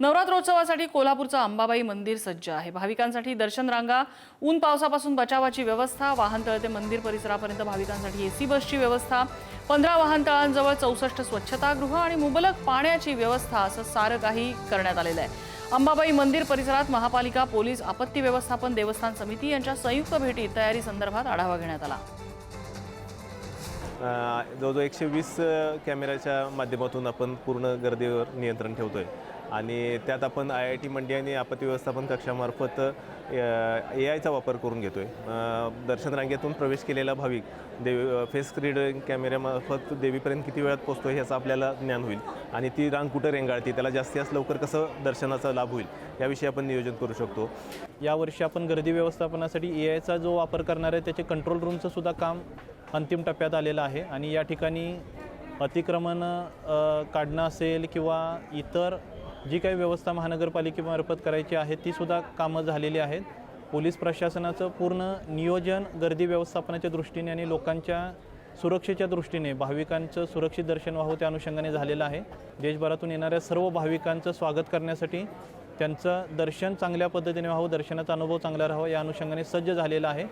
नवरात्रोत्सवासाठी कोल्हापूरचं अंबाबाई मंदिर सज्ज आहे. भाविकांसाठी दर्शन रांगा ऊन पावसापासून बचावाची व्यवस्था वाहनतळ ते मंदिर परिसरापर्यंत भाविकांसाठी एसी बसची व्यवस्था पंधरा वाहनतळांजवळ चौसष्ट स्वच्छतागृह आणि मुबलक पाण्याची व्यवस्था असं सारं काही करण्यात आलेलं आहे. अंबाबाई मंदिर परिसरात महापालिका पोलीस आपत्ती व्यवस्थापन देवस्थान समिती यांच्या संयुक्त भेटीत तयारी संदर्भात आढावा घेण्यात आला. जवळजवळ एकशे वीस कॅमेऱ्याच्या माध्यमातून आपण पूर्ण गर्दीवर नियंत्रण ठेवतो आहे आणि त्यात आपण आय आय टी मंडी आणि आपत्ती व्यवस्थापन कक्षामार्फत ए आयचा वापर करून घेतो आहे दर्शन रांगेतून प्रवेश केलेला भाविक देवी फेस क्रीड कॅमेऱ्यामार्फत देवीपर्यंत किती वेळात पोचतो ह्याचं आपल्याला ज्ञान होईल. आणि ती रांग कुठं रेंगाळते त्याला जास्तीत जास्त लवकर कसं दर्शनाचा लाभ होईल याविषयी आपण नियोजन करू शकतो. यावर्षी आपण गर्दी व्यवस्थापनासाठी ए आयचा जो वापर करणार आहे त्याचे कंट्रोल रूमचं सुद्धा काम अंतिम टप्प्यात आलेलं आहे. आणि या ठिकाणी अतिक्रमण काढणं असेल किंवा इतर जी काही व्यवस्था महानगरपालिकेमार्फत करायची आहे ती सुद्धा कामं झालेली आहेत. पोलीस प्रशासनाचं पूर्ण नियोजन गर्दी व्यवस्थापनाच्या दृष्टीने आणि लोकांच्या सुरक्षेच्या दृष्टीने भाविकांचं सुरक्षित दर्शन व्हावं त्या अनुषंगाने झालेलं आहे. देशभरातून येणाऱ्या सर्व भाविकांचं स्वागत करण्यासाठी त्यांचं दर्शन चांगल्या पद्धतीने व्हावं दर्शनाचा अनुभव चांगला राहावा या अनुषंगाने सज्ज झालेला आहे.